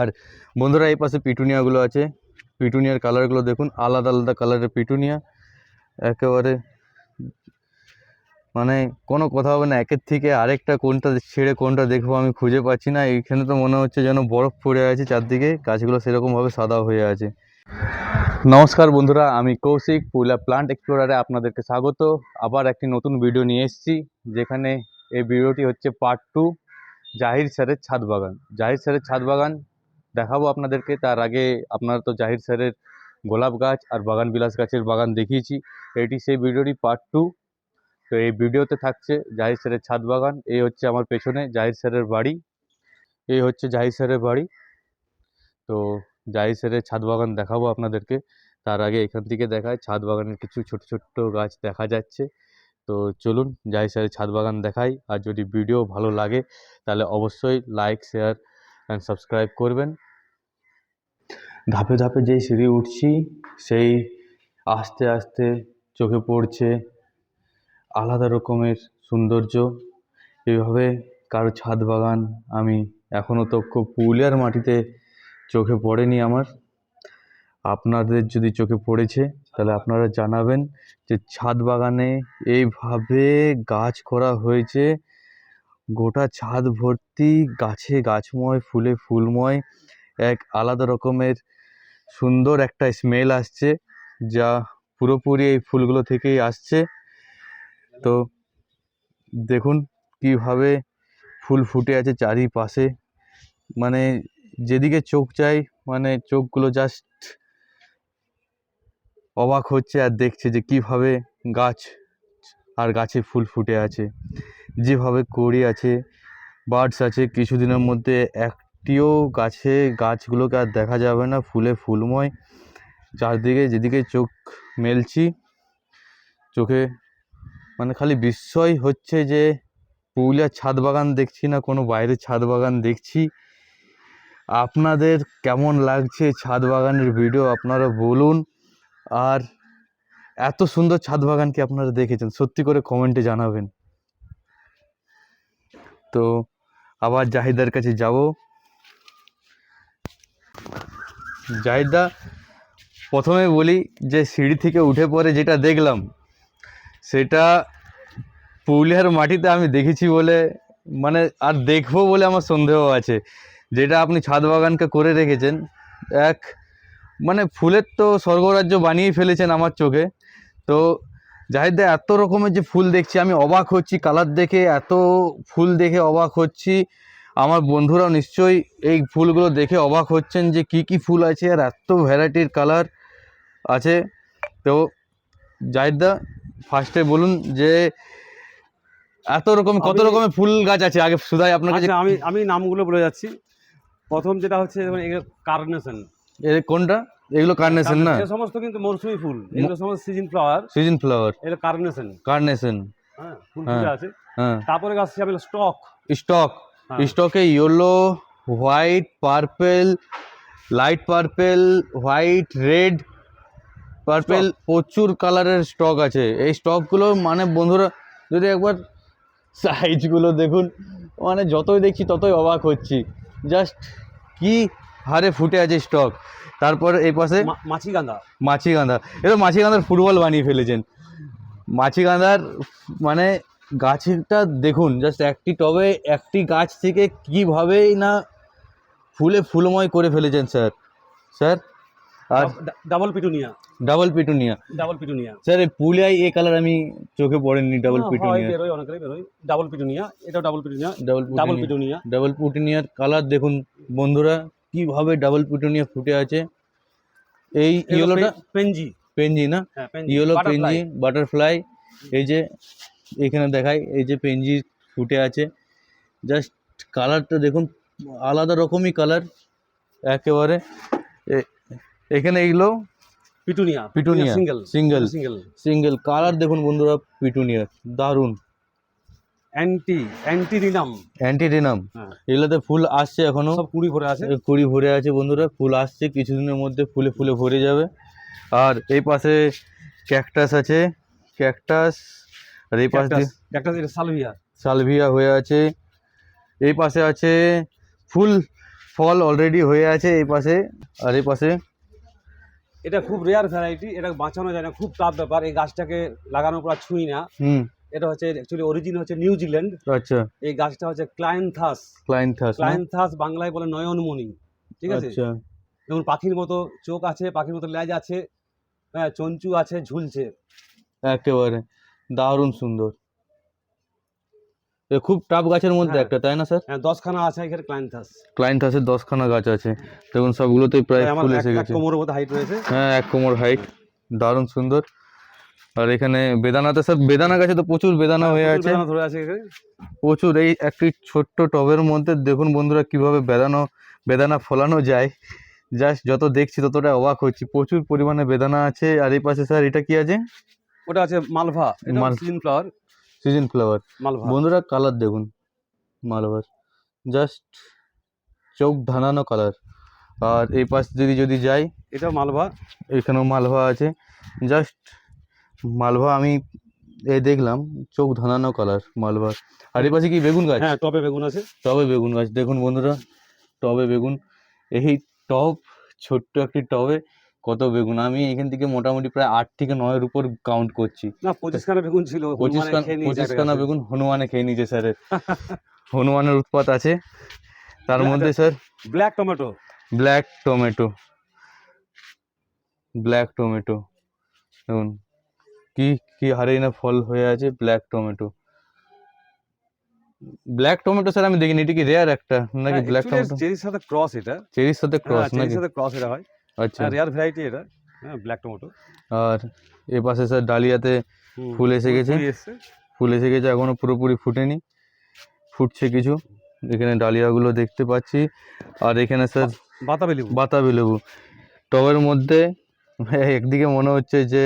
আর বন্ধুরা এই পাশে পিটুনিয়াগুলো আছে। পিটুনিয়ার কালারগুলো দেখুন, আলাদা আলাদা কালারের পিটুনিয়া। একেবারে মানে কোনো কথা হবে না, একের থেকে আরেকটা কোনটা ছেড়ে কোনটা দেখব আমি খুঁজে পাচ্ছি না। এইখানে তো মনে হচ্ছে যেন বরফ পড়ে আছে চারদিকে, গাছগুলো সেরকমভাবে সাদা হয়ে আছে। নমস্কার বন্ধুরা, আমি কৌশিক পুরুলিয়া প্লান্ট এক্সপ্লোরারে আপনাদেরকে স্বাগত। আবার একটি নতুন ভিডিও নিয়ে এসেছি, যেখানে এই ভিডিওটি হচ্ছে পার্ট টু, জাহির স্যারের ছাদ বাগান। জাহির স্যারের ছাদ বাগান দেখাবো আপনাদেরকে। তার আগে আপনারা তো জাহির স্যারের গোলাপ গাছ আর বাগান বিলাস গাছের বাগান দেখিয়েছি। এটি সেই ভিডিওটি পার্ট টু তো এই ভিডিওতে থাকছে জাহির স্যারের ছাদ বাগান। এই হচ্ছে আমার পেছনে জাহির স্যারের বাড়ি। এই হচ্ছে জাহির স্যারের বাড়ি। তো জাহির স্যারের ছাদ বাগান দেখাবো আপনাদেরকে। তার আগে এখান থেকে দেখায়, ছাদ বাগানের কিছু ছোট ছোট্ট গাছ দেখা যাচ্ছে। তো চলুন জাহির স্যারের ছাদ বাগান দেখাই। আর যদি ভিডিও ভালো লাগে, তাহলে অবশ্যই লাইক শেয়ার অ্যান্ড সাবস্ক্রাইব করবেন। ধাপে ধাপে যেই সিঁড়ি উঠছি, সেই আস্তে আস্তে চোখে পড়ছে আলাদা রকমের সৌন্দর্য। এইভাবে কারও ছাদ বাগান আমি এখনও তো খুব পুরুলিয়ার মাটিতে চোখে পড়েনি আমার। আপনাদের যদি চোখে পড়েছে, তাহলে আপনারা জানাবেন যে ছাদ বাগানে এইভাবে গাছ করা হয়েছে। গোটা ছাদ ভর্তি, গাছে গাছময়, ফুলে ফুলময়, এক আলাদা রকমের সুন্দর একটা স্মেল আসছে, যা পুরোপুরি এই ফুলগুলো থেকেই আসছে। তো দেখুন কীভাবে ফুল ফুটে আছে চারিপাশে। মানে যেদিকে চোখ চাই মানে চোখগুলো জাস্ট অবাক হচ্ছে আর দেখছে যে কীভাবে গাছ আর গাছে ফুল ফুটে আছে। যেভাবে কড়ি আছে, বার্ডস আছে, কিছুদিনের মধ্যে একটিও গাছে, গাছগুলোকে আর দেখা যাবে না, ফুলে ফুলময়। চারদিকে যেদিকে চোখ মেলছি, চোখে মানে খালি বিস্ময় হচ্ছে যে পুরুলিয়ার ছাদ বাগান দেখছি না, কোনো বাইরের ছাদ বাগান দেখছি। আপনাদের কেমন লাগছে ছাদ বাগানের ভিডিও, আপনারা বলুন। আর এত সুন্দর ছাদ বাগান কি আপনারা দেখেছেন? সত্যি করে কমেন্টে জানাবেন। তো আবার জাহিদার কাছে যাব। জাহিদা, প্রথমে বলি যে সিঁড়ি থেকে উঠে পরে যেটা দেখলাম, সেটা পুরুলিয়ার মাটিতে আমি দেখেছি বলে মানে আর দেখব বলে আমার সন্দেহ আছে। যেটা আপনি ছাদ বাগানকে করে রেখেছেন, এক মানে ফুলের তো স্বর্গরাজ্য বানিয়ে ফেলেছেন আমার চোখে। তো জাহিদা, এত রকমের যে ফুল দেখছি, আমি অবাক হচ্ছি, কালার দেখে এত ফুল দেখে অবাক হচ্ছি। আমার বন্ধুরাও নিশ্চয়ই এই ফুলগুলো দেখে অবাক হচ্ছেন যে কি কি ফুল আছে আর এত ভ্যারাইটির কালার আছে। তো জাহিদা ফার্স্টে বলুন যে এত রকম কত রকমের ফুল গাছ আছে? আগে সুধাই আপনার কাছে আচ্ছা আমি আমি নামগুলো বলে যাচ্ছি। প্রথম যেটা হচ্ছে কার্নেশন এ কোনটা? এগুলো কার্নেশন না? এ সমস্ত কিন্তু মৌসুমী ফুল। এগুলো সমস্ত সিজন ফ্লাওয়ার সিজন ফ্লাওয়ার এগুলো কার্নেশন কার্নেশন হ্যাঁ ফুল হ্যাঁ। আছে। হ্যাঁ। তারপরে আসছে আমি স্টক স্টক। স্টকে yellow white purple light purple white red purple প্রচুর কালারের স্টক আছে। এই স্টকগুলো মানে বন্ধুরা যদি একবার সাইজগুলো দেখুন মানে যতই দেখছি ততই অবাক হচ্ছি। জাস্ট কি হারে ফুটে আছে স্টক। তারপর এই পাশে মাছিগান্ধা মাছিগাঁদা এটা মাছিগাঁদার ফুটবল বানিয়ে ফেলেছেন। মাছিগাঁদার মানে গাছটা দেখুন জাস্ট একটি টবে একটি গাছ থেকে কীভাবেই না ফুলে ফুলময় করে ফেলেছেন স্যার। স্যার আর double petunia double petunia double petunia sir এই পুলিয়ায় এই কালার আমি চোখে পড়েনি ডাবল পিটুনিয়া বেরোয় বেরোয়। ডাবল পিটুনিয়া এটা double petunia double double petunia double পিটুনিয়ার colour দেখুন বন্ধুরা কীভাবে ডাবল পিটুনিয়া ফুটে আছে। এই ইয়েলোটা পেনজি পেনজি না? হ্যাঁ পেনজি ইয়েলো। পেনজি বাটারফ্লাই এই যে এখানে দেখাই এই যে পেঞ্জি ফুটে আছে। জাস্ট কালারটা দেখুন আলাদা রকমই কালার একেবারে। এখানে এগুলো petunia petunia single single single single colour দেখুন বন্ধুরা পিটুনিয়ার দারুণ। অ্যান্টি অ্যান্টি রিনাম অ্যান্টিডিনাম এগুলোতে ফুল আসছে এখনও। সব কুড়ি ভরে আছে। কুড়ি ভরে আছে বন্ধুরা ফুল আসছে কিছুদিনের মধ্যে ফুলে ফুলে ভরে যাবে। আর এই পাশে ক্যাকটাস আছে ক্যাকটাস আর এই পাশ দিয়ে একটা সালভিয়া। সালভিয়া হয়ে আছে। এই পাশে আছে ফুল ফল অলরেডি হয়ে আছে এই পাশে। আর এই পাশে এটা খুব রেয়ার ভ্যারাইটি এটা বাঁচানো যায় না খুব টাফ ব্যাপার। এই গাছটাকে লাগানোর পর ছুঁই না। হুম। এটা হচ্ছে অ্যাকচুয়ালি অরিজিন হচ্ছে নিউজিল্যান্ড আচ্ছা। এই গাছটা হচ্ছে ক্লায়েন্থাস ক্লাইন্থাস না? ক্লায়েন্থাস বাংলায় বলে নয়নমণি। ঠিক আছে? আচ্ছা। যেমন পাখির মতো চোখ আছে পাখির মতো লেজ আছে হ্যাঁ চঞ্চু আছে ঝুলছে। একেবারে। দারুণ সুন্দর। এ খুব টাপ গাছের মধ্যে হ্যাঁ। একটা তাই না স্যার? হ্যাঁ দশখানা আছে এখানে ক্লায়েন্থাস ক্লাইন্থাসের দশখানা গাছ আছে। দেখুন সবগুলোতেই প্রায় ফুল এসে গেছে। কোমরের মতো হাইট রয়েছে। হ্যাঁ এক কোমর হাইট দারুণ সুন্দর। আর এখানে বেদানাতে স্যার বেদানা গাছে তো প্রচুর বেদানা হয়ে আছে। ধরে আছে প্রচুর এই একটি ছোট্ট টবের মধ্যে দেখুন বন্ধুরা কীভাবে বেদানো বেদানা ফলানো যায়। জাস্ট যত দেখছি ততটা অবাক হচ্ছি। প্রচুর পরিমাণে বেদানা আছে। আর এই পাশে স্যার এটা কি আছে? ওটা আছে মালভা এটা season flower season flower malva. বন্ধুরা কালার দেখুন মালবার জাস্ট চোখ ধানানো কালার আর এই পাশ যদি যদি যাই এটা মালভা। এখানেও মালভা আছে। জাস্ট মালভা আমি এই দেখলাম চোখ ধানানো কালার মালভার আর এই পাশে কি বেগুন গাছ? হ্যাঁ টবে বেগুন আছে। টবে বেগুন গাছ। দেখুন বন্ধুরা টবে বেগুন। এই টব ছোট্ট একটি টবে। কত বেগুন? আমি এখান থেকে মোটামুটি প্রায় আট থেকে নয়ের উপর কাউন্ট করছি। না পঁচিশখানা বেগুন ছিল পঁচিশ হনুমানে খেয়ে নিয়েছে পঁচিশ খানা বেগুন হনুমানে খেয়ে নিয়েছে স্যারের হনুমানের উৎপাত আছে। তার মধ্যে sir black tomato black tomato black tomato দেখুন কি কি হারে না ফল হয়ে আছে black tomato black tomato sir আমি দেখিনি এটা কি রেয়ার একটা? নাকি ব্ল্যাক টমেটো চেরির সাথে ক্রস এটা। চেরির সাথে ক্রস হ্যাঁ চেরির নাকি? সাথে ক্রস এটা হয়। আচ্ছা। রেয়ার ভ্যারাইটি এটা হ্যাঁ ব্ল্যাক টমেটো আর এ পাশে স্যার ডালিয়াতে ফুল এসে গেছে? ফুল এসে গেছে এখনও পুরোপুরি ফুটেনি। ফুটছে কিছু। এখানে ডালিয়াগুলো দেখতে পাচ্ছি। আর এখানে স্যার বাতাবি লেবু। বাতাবি লেবু। টবের মধ্যে একদিকে মনে হচ্ছে যে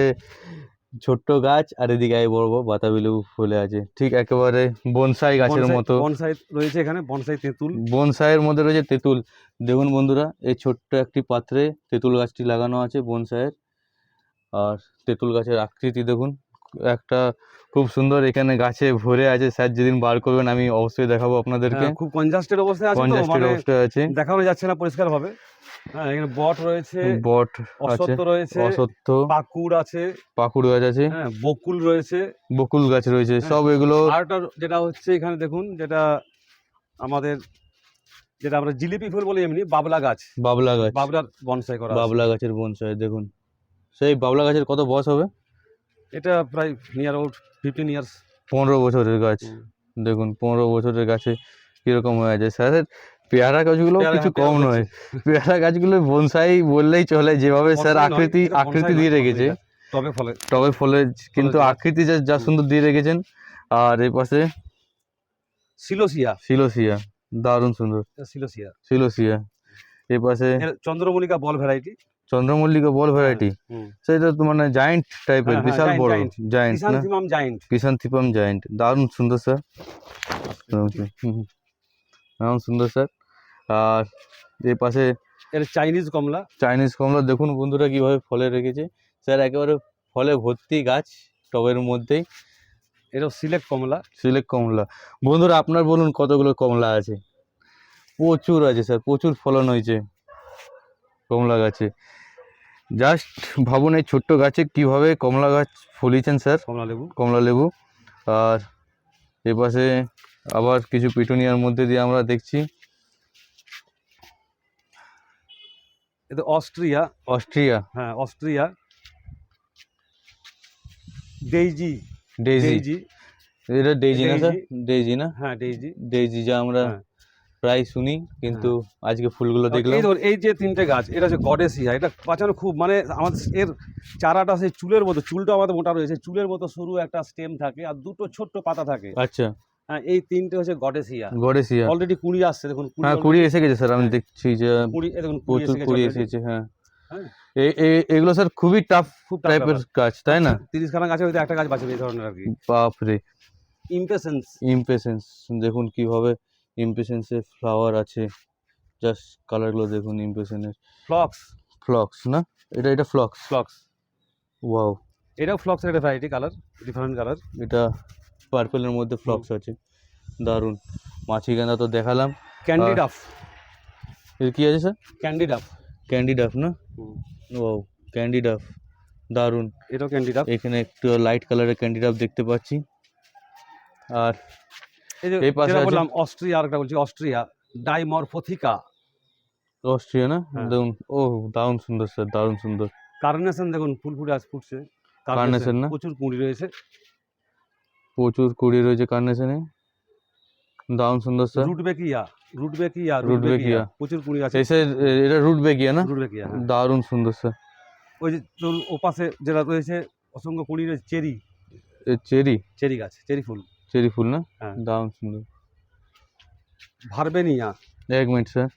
ছোট্ট গাছ আর এদিকে আমি বড় বড় বাতাবি লেবু ফুলে আছে। ঠিক একেবারে বনসাই গাছের মতো। বনসাই রয়েছে এখানে বনসাই তেঁতুল। বনসাইয়ের মধ্যে রয়েছে তেঁতুল। দেখুন বন্ধুরা এই ছোট্ট একটি পাত্রে তেঁতুল গাছটি লাগানো আছে বনসাইয়ের। আর তেঁতুল গাছের আকৃতি দেখুন। একটা খুব সুন্দর এখানে গাছে ভরে আছে। স্যার যেদিন বার করবেন আমি অবশ্যই দেখাবো আপনাদেরকে। হ্যাঁ, খুব কনজাস্টেড অবস্থায় আছে কনজাস্টেড মানে অবস্থায় আছে। দেখানো যাচ্ছে না পরিষ্কার ভাবে হ্যাঁ এখানে বট রয়েছে বট আছে অসত্য রয়েছে অসত্য। পাকুড় আছে। পাকুড় গাছ আছে। হ্যাঁ বকুল রয়েছে। বকুল গাছ রয়েছে। সব এগুলো আর একটা যেটা হচ্ছে এখানে দেখুন যেটা আমাদের যেটা আমরা জিলিপি ফুল বলি এমনি বাবলা গাছ। বাবলা গাছ। বাবলার বনসাই করা। বাবলা গাছের বনসাই দেখুন। সেই বাবলা গাছের কত বয়স হবে? এটা প্রায় নিয়ার আউট ফিফটিন ইয়ার্স পনেরো বছরের গাছ। দেখুন পনেরো বছরের গাছে কীরকম হয়ে যায় স্যারের পেয়ারা গাছগুলো কিছু কম নয়। পেয়ারা গাছগুলো বনসাই বললেই চলে যেভাবে স্যার আকৃতি আকৃতি দিয়ে রেখেছে। তবে ফলে। টবে ফলে কিন্তু আকৃতি যা যা সুন্দর দিয়ে রেখেছেন। আর এই পাশে সিলোসিয়া। সিলোসিয়া দারুণ সুন্দর। সিলোসিয়া। সিলোসিয়া। এই পাশে চন্দ্রমল্লিকা বল ভ্যারাইটি। চন্দ্রমল্লিকা বল ভ্যারাইটি সেটা তো মানে জায়েন্ট টাইপের হ্যাঁ, হ্যাঁ, বিশাল বড়। জায়েন্ট না? থিমাম জায়েন্ট কিষান থিপাম জায়েন্ট দারুণ সুন্দর স্যার দারুণ সুন্দর স্যার আর এই পাশে এর চাইনিজ কমলা। চাইনিজ কমলা দেখুন বন্ধুরা কীভাবে ফলে রেখেছে। স্যার একেবারে ফলে ভর্তি গাছ টবের মধ্যেই। এটা সিলেক্ট কমলা। সিলেক্ট কমলা। বন্ধুরা আপনার বলুন কতগুলো কমলা আছে? প্রচুর আছে স্যার প্রচুর ফলন হয়েছে। কমলা গাছে। জাস্ট ভাবুন এই ছোট্ট গাছে কীভাবে কমলা গাছ ফলিয়েছেন স্যার? কমলা লেবু। কমলা লেবু। আর এপাশে আবার কিছু পিটুনিয়ার মধ্যে দিয়ে আমরা দেখছি। এটা অস্ট্রিয়া। অস্ট্রিয়া। হ্যাঁ অস্ট্রিয়া। ডেইজি। ডেইজি। এটা ডেইজি না স্যার? ডেইজি। ডেইজি না? হ্যাঁ ডেইজি। ডেইজি যা আমরা হ্যাঁ। প্রায় শুনি কিন্তু আজকে ফুলগুলো দেখলাম। এই এই যে তিনটে গাছ এটা হচ্ছে গডেসিয়া এটা বাঁচানো খুব মানে আমাদের এর চারাটা সেই চুলের মতো চুলটা আমাদের মোটা রয়েছে চুলের মতো সরু একটা স্টেম থাকে আর দুটো ছোট্ট পাতা থাকে। আচ্ছা। হ্যাঁ এই তিনটে হচ্ছে গডেসিয়া গডেসিয়া অলরেডি কুড়ি আসছে দেখুন কুড়ি হ্যাঁ কুড়ি এসে গেছে স্যার আমি দেখছি যে কুড়ি দেখুন কুড়ি প্রচুর কুড়ি এসেছে হ্যাঁ। হ্যাঁ। এগুলো স্যার খুবই টাফ খুব টাইপের। গাছ তাই না? তিরিশ খানা গাছে হয়তো একটা গাছ বাঁচবে এই ধরনের আর কি। বাপরে। ইমপেশেন্স ইমপেশেন্স দেখুন কীভাবে ইমপেশেন্সের ফ্লাওয়ার আছে। জাস্ট কালারগুলো দেখুন ইমপেশেন্সের ফ্লক্স ফ্লক্স না? এটা এটা ফ্লক্স ফ্লক্স ওয়াও এটাও ফ্লক্সের একটা ভ্যারাইটি কালার ডিফারেন্ট কালার এটা পার্পেলের মধ্যে ফ্লক্স আছে। দারুণ। মাছি গেঁদা তো দেখালাম। ক্যান্ডি আর- ডাফ এর কি আছে sir? Candytuft candytuft না? ও ক্যান্ডি ডাফ দারুণ। এটাও ক্যান্ডি ডাব এখানে একটু লাইট কালারের ক্যান্ডি ডাফ দেখতে পাচ্ছি। আর এই পাশে বললাম অস্ট্রিয়া আরেকটা বলছি অস্ট্রিয়া। ডাইমরফোথিকা। অস্ট্রিয়া না? হ্যাঁ। দেখুন ও দারুণ সুন্দর স্যার দারুণ সুন্দর। কার্নেশন দেখুন ফুল ফুটে আজ ফুটছে। Carnation না? প্রচুর কুঁড়ি রয়েছে। প্রচুর কুড়ি রয়েছে কার্নেশনে দারুণ সুন্দর স্যার রুটবেকিয়া রুটবেকিয়া রুটবেকিয়া। রুটবেকিয়া। প্রচুর কুঁড়ি আছে। এসে এটা রুট বেগিয়া না? রুটবেকিয়া হ্যাঁ। দারুণ সুন্দর স্যার ওই যে তোর ওপাশে যেটা রয়েছে অসংখ্য কুঁড়ি রয়েছে চেরি। চেরি? চেরি গাছ চেরি ফুল। চেরি ফুল না? হ্যাঁ। দারুণ সুন্দর। ভারবেনিয়া। এক মিনিট স্যার।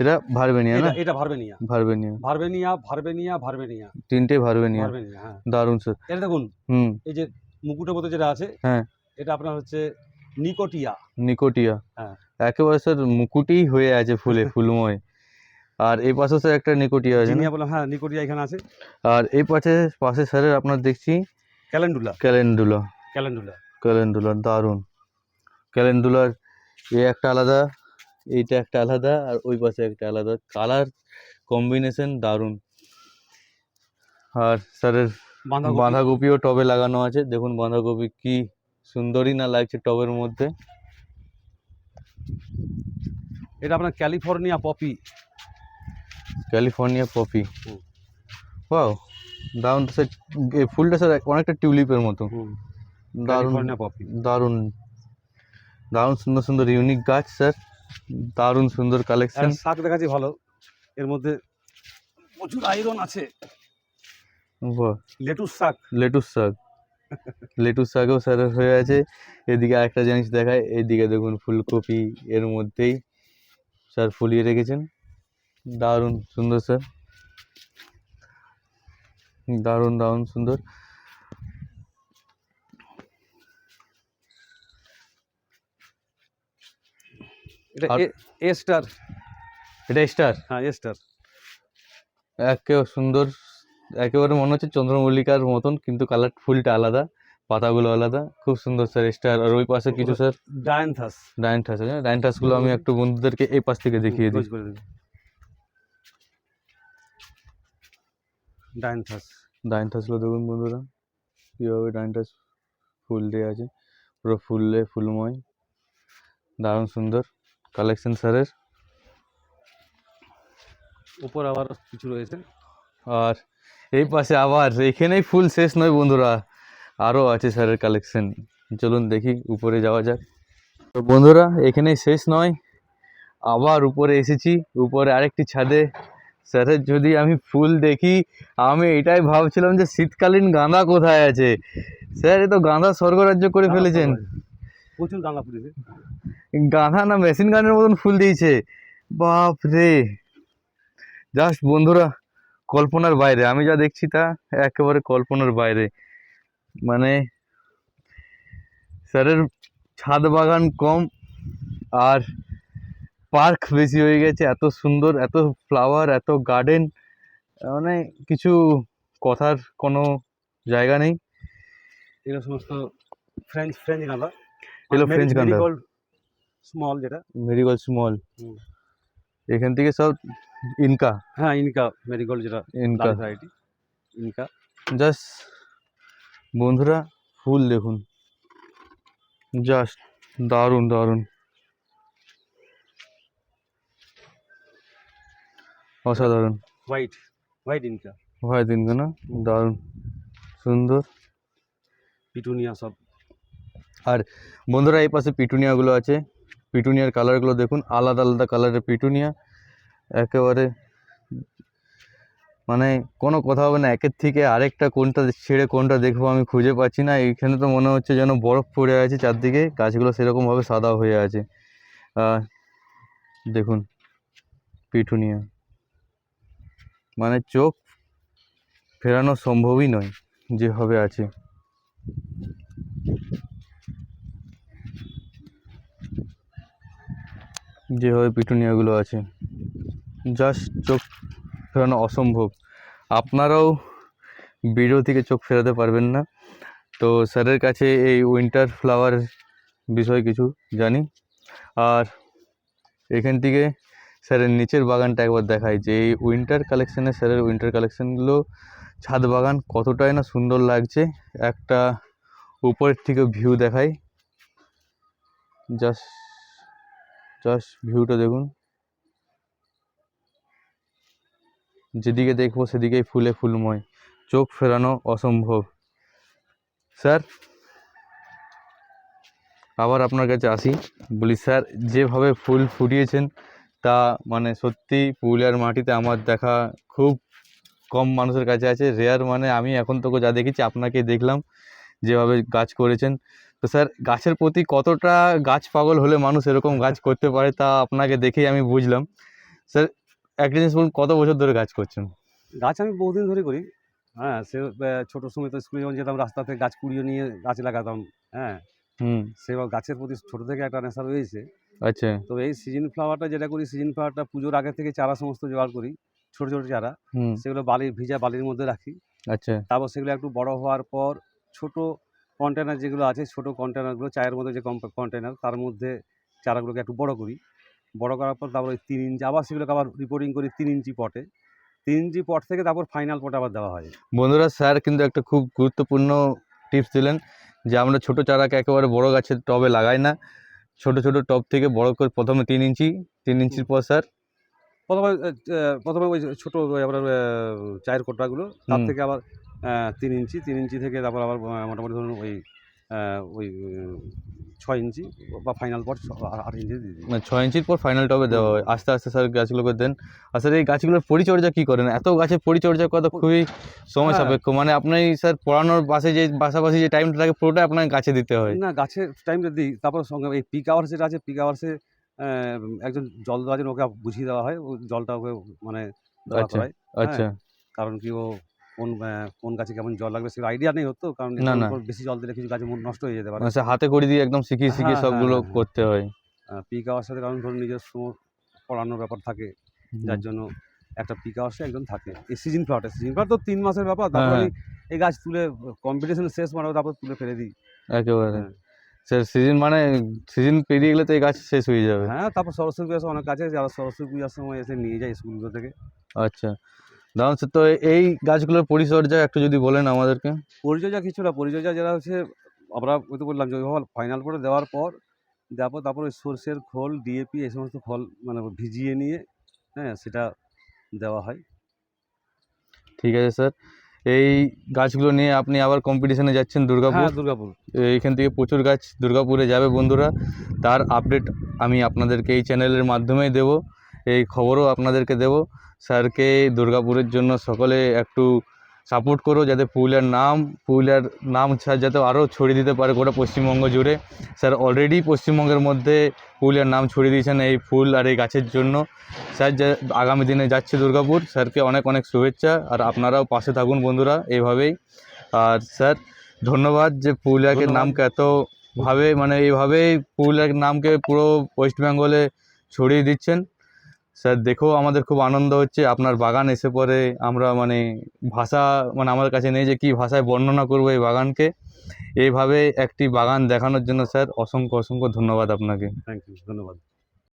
এটা ভারবেনিয়া না? এটা ভারবেনিয়া। ভারবেনিয়া। ভারবেনিয়া ভারবেনিয়া ভারবেনিয়া। তিনটে ভারবেনিয়া। ভারবেনিয়া হ্যাঁ। দারুণ স্যার। এটা দেখুন হুম। এই যে মুকুটের মতো যেটা আছে হ্যাঁ। এটা আপনার হচ্ছে নিকোটিয়া। নিকোটিয়া। হ্যাঁ। একেবারে স্যার মুকুটি হয়ে আছে ফুলে ফুলময়। আর এই পাশে স্যার একটা নিকোটিয়া আছে বললাম হ্যাঁ নিকোটিয়া এখানে আছে। আর এই পাশে পাশে স্যারের আপনার দেখছি ক্যালেন্ডুলা। ক্যালেন্ডুলা। ক্যালেন্ডুলা। ক্যালেন্ডুলার দারুণ। ক্যালেন্ডুলার এ একটা আলাদা এইটা একটা আলাদা আর ওই পাশে একটা আলাদা। কালার কম্বিনেশন দারুণ। আর স্যারের বাঁধাকপি। বাঁধাকপিও টবে লাগানো আছে। দেখুন বাঁধাকপি কি সুন্দরই না লাগছে টবের মধ্যে। এটা আপনার California poppy. California poppy. Wow দারুণ। স্যার এই ফুলটা স্যার অনেকটা টিউলিপের মতো। দারুণ দারুণ দারুণ সুন্দর সুন্দর ইউনিক গাছ স্যার দারুণ সুন্দর কালেকশন শাক দেখাচ্ছি ভালো। এর মধ্যে প্রচুর আয়রন আছে। লেটুস শাক। লেটুস শাক। লেটুস শাকও স্যার হয়ে আছে। এদিকে আরেকটা জিনিস দেখায় এইদিকে দেখুন ফুলকপি এর মধ্যেই স্যার ফুলিয়ে রেখেছেন। দারুণ সুন্দর স্যার দারুণ দারুণ সুন্দর। এটা এ স্টার এটা স্টার হ্যাঁ এ স্টার একেবারে সুন্দর একেবারে মনে হচ্ছে চন্দ্রমল্লিকার মতন কিন্তু কালার ফুলটা আলাদা পাতাগুলো আলাদা। খুব সুন্দর স্যার স্টার আর ওই পাশে কিছু স্যার ডায়ান্থাস ডাইনঠাস আছে ডাইনঠাসগুলো আমি একটু বন্ধুদেরকে এই পাশ থেকে দেখিয়ে দিই। ডায়ান্থাস ডাইনঠাসগুলো দেখুন বন্ধুরা। কীভাবে ডাইনঠাস ফুল দিয়ে আছে। পুরো ফুললে ফুলময়। দারুণ সুন্দর। কালেকশন স্যারের? উপর আবার কিছু রয়েছে। আর এই পাশে আবার এখানেই ফুল শেষ নয় বন্ধুরা আরও আছে স্যারের কালেকশন। চলুন দেখি উপরে যাওয়া যাক। তো বন্ধুরা এখানেই শেষ নয় আবার উপরে এসেছি উপরে আরেকটি ছাদে। স্যারের যদি আমি ফুল দেখি আমি এটাই ভাবছিলাম যে শীতকালীন গাঁদা কোথায় আছে? স্যার এ তো গাঁদা স্বর্গরাজ্য করে ফেলেছেন। প্রচুর গাঁদা ফুটেছে। গাঁদা না মেশিন গানের মতন ফুল দিয়েছে। বাপ রে জাস্ট বন্ধুরা কল্পনার বাইরে। আমি যা দেখছি তা একেবারে কল্পনার বাইরে। মানে স্যারের ছাদ বাগান কম আর পার্ক বেশি হয়ে গেছে। এত সুন্দর এত ফ্লাওয়ার এত গার্ডেন। মানে কিছু কথার কোনো জায়গা নেই। এগুলো সমস্ত ফ্রেঞ্চ ফ্রেঞ্চ গাঁদা। এগুলো ফ্রেঞ্চ গাঁদা স্মল যেটা। মেরিগোল্ড স্মল এখান থেকে সব ইনকা হ্যাঁ ইনকা মেরিগোল্ড যেটা ইনকা ভ্যারাইটি ইনকা জাস্ট বন্ধুরা ফুল দেখুন। জাস্ট দারুণ দারুণ। অসাধারণ। হোয়াইট হোয়াইট ইনকা হয় দিনকে না? দারুণ। সুন্দর। পিটুনিয়া সব। বন্ধুরা এই পাশে পিটুনিয়াগুলো আছে। পিটুনিয়ার কালারগুলো দেখুন, আলাদা আলাদা কালারের পিটুনিয়া। একেবারে মানে কোনো কথা হবে না, একের থেকে আরেকটা কোনটা ছেড়ে কোনটা দেখব আমি খুঁজে পাচ্ছি না। এইখানে তো মনে হচ্ছে যেন বরফ পড়ে আছে চারদিকে, গাছগুলো সেরকমভাবে সাদা হয়ে আছে। দেখুন, পিটুনিয়া। মানে চোখ ফেরানো সম্ভবই নয় যেভাবে আছে। যেভাবে পিটুনিয়াগুলো আছে। জাস্ট চোখ ফেরানো অসম্ভব। আপনারাও ভিডিও থেকে চোখ ফেরাতে পারবেন না। তো স্যারের কাছে এই উইন্টার ফ্লাওয়ার বিষয়ে কিছু জানি। আর এখান থেকে স্যারের নিচের বাগানটা একবার দেখাই। যে এই উইন্টার কালেকশানে স্যারের উইন্টার কালেকশানগুলো ছাদ বাগান কতটাই না সুন্দর লাগছে। একটা উপরের থেকে ভিউ দেখাই। জাস্ট জাস্ট ভিউটা দেখুন। যেদিকে দেখব সেদিকেই ফুলে ফুলময়। চোখ ফেরানো অসম্ভব। স্যার, আবার আপনার কাছে আসি। বলি, স্যার, যেভাবে ফুল ফুটিয়েছেন, তা মানে সত্যি পুরুলিয়ার মাটিতে আমার দেখা খুব কম মানুষের কাছে আছে। রেয়ার মানে আমি এখন তোকে যা দেখেছি আপনাকে দেখলাম। যেভাবে গাছ করেছেন তো স্যার গাছের প্রতি কতটা গাছ পাগল হলে মানুষ এরকম গাছ করতে পারে তা আপনাকে দেখেই আমি বুঝলাম। স্যার একটা জিনিস বলুন কত বছর ধরে গাছ করছেন? গাছ আমি বহুদিন ধরে করি। হ্যাঁ সে ছোটোর সময় তো স্কুলে যখন যেতাম রাস্তা থেকে গাছ কুড়িয়ে নিয়ে গাছ লাগাতাম হ্যাঁ। হুম। সেবার গাছের প্রতি ছোটো থেকে একটা নেশা রয়েছে। আচ্ছা। তো এই সিজন ফ্লাওয়ারটা যেটা করি সিজন ফ্লাওয়ারটা পুজোর আগে থেকে চারা সমস্ত জোগাড় করি ছোটো ছোটো চারা। সেগুলো বালির ভিজা বালির মধ্যে রাখি। আচ্ছা। তারপর সেগুলো একটু বড় হওয়ার পর ছোট কন্টেনার যেগুলো আছে ছোট কন্টেনারগুলো চায়ের মধ্যে যে কন্টেনার তার মধ্যে চারাগুলোকে একটু বড় করি। বড় করার পর তারপর ওই তিন ইঞ্চি আবার সেগুলোকে আবার রিপোর্টিং করি তিন ইঞ্চি পটে তিন ইঞ্চি পট থেকে তারপর ফাইনাল পটে আবার দেওয়া হয়। বন্ধুরা স্যার কিন্তু একটা খুব গুরুত্বপূর্ণ টিপস দিলেন যে আমরা ছোট চারাকে একেবারে বড় গাছের টবে লাগাই না। ছোট ছোট টব থেকে বড় করে প্রথমে তিন ইঞ্চি তিন ইঞ্চির পর স্যার? প্রথমে প্রথমে ওই ছোটো ওই আপনার চায়ের কোটাগুলো তার থেকে আবার তিন ইঞ্চি তিন ইঞ্চি থেকে তারপর আবার মোটামুটি ধরুন ওই ওই ছয় ইঞ্চি বা ফাইনাল পর আট ইঞ্চি দিয়ে দিই। মানে ছয় ইঞ্চির পর ফাইনাল টবে দেওয়া হয়। আস্তে আস্তে স্যার গাছগুলোকে দেন। আর স্যার এই গাছগুলোর পরিচর্যা কী করেন? এত গাছের পরিচর্যা করা তো খুবই সময় হ্যাঁ। সাপেক্ষ। মানে আপনি স্যার পড়ানোর পাশে যে পাশাপাশি যে টাইমটা থাকে পুরোটাই আপনাকে গাছে দিতে হয়। না গাছের টাইমটা দিই। তারপর সঙ্গে এই পিক আওয়ার্স যেটা আছে পিক আওয়ার্সে একজন জল দেওয়ার জন্য ওকে বুঝিয়ে দেওয়া হয়। ও জলটা ওকে মানে আচ্ছা, আচ্ছা। কারণ কি ও কোন কোন গাছে কেমন জল লাগবে সেটা আইডিয়া নেই হতো কারণ না, না। বেশি জল দিলে কিছু গাছ নষ্ট হয়ে যেতে পারে। মানে হাতে করে দিয়ে একদম শিখিয়ে শিখিয়ে হ্যাঁ, সবগুলো হ্যাঁ, হ্যাঁ। করতে হয়। পিক আওয়ার সাথে কারণ ধরুন নিজস্ব পড়ানোর ব্যাপার থাকে যার জন্য একটা পিক আওয়ার্সে একজন থাকে। এই সিজন ফ্লাওয়ারটা সিজন ফ্লাওয়ার তো তিন মাসের ব্যাপার তারপর। এই গাছ তুলে কম্পিটিশন শেষ মানে তারপর তুলে ফেলে দিই। একেবারে। স্যার সিজন মানে সিজন পেরিয়ে গেলে তো এই গাছ শেষ হয়ে যাবে। হ্যাঁ তারপর সরস্বতী পুজো অনেক কাছে যারা সরস্বতী পূজার সময় এসে নিয়ে যায় স্কুলগুলো থেকে। আচ্ছা। স্যার তো এই গাছগুলোর পরিচর্যা একটু যদি বলেন আমাদেরকে। পরিচর্যা কিছু না পরিচর্যা যেটা হচ্ছে আমরা ওই তো বললাম যে ফাইনাল করে দেওয়ার পর দেওয়ার পর তারপর ওই সর্ষের খোল ডিএপি এই সমস্ত খোল মানে ভিজিয়ে নিয়ে হ্যাঁ সেটা দেওয়া হয়। ঠিক আছে স্যার। এই গাছগুলো নিয়ে আপনি আবার কম্পিটিশনে যাচ্ছেন দুর্গাপুর? হ্যাঁ দুর্গাপুর। এইখান থেকে প্রচুর গাছ দুর্গাপুরে যাবে বন্ধুরা। তার আপডেট আমি আপনাদেরকে এই চ্যানেলের মাধ্যমেই দেব। এই খবরও আপনাদেরকে দেব। স্যারকে দুর্গাপুরের জন্য সকলে একটু সাপোর্ট করো যাতে পুরুলিয়ার নাম পুরুলিয়ার নাম স্যার যাতে আরও ছড়িয়ে দিতে পারে গোটা পশ্চিমবঙ্গ জুড়ে। স্যার অলরেডি পশ্চিমবঙ্গের মধ্যে পুরুলিয়ার নাম ছড়িয়ে দিয়েছেন এই ফুল আর এই গাছের জন্য। স্যার যা আগামী দিনে যাচ্ছে দুর্গাপুর স্যারকে অনেক অনেক শুভেচ্ছা আর আপনারাও পাশে থাকুন বন্ধুরা এইভাবেই। আর স্যার ধন্যবাদ যে পুরুলিয়াকে। নামকে এতভাবে মানে এইভাবেই পুরুলিয়ার নামকে পুরো ওয়েস্ট বেঙ্গলে ছড়িয়ে দিচ্ছেন। স্যার দেখেও আমাদের খুব আনন্দ হচ্ছে। আপনার বাগান এসে পরে আমরা মানে ভাষা মানে আমাদের কাছে নেই যে কী ভাষায় বর্ণনা করব এই বাগানকে। এইভাবে একটি বাগান দেখানোর জন্য স্যার অসংখ্য অসংখ্য ধন্যবাদ আপনাকে। থ্যাংক ইউ ধন্যবাদ।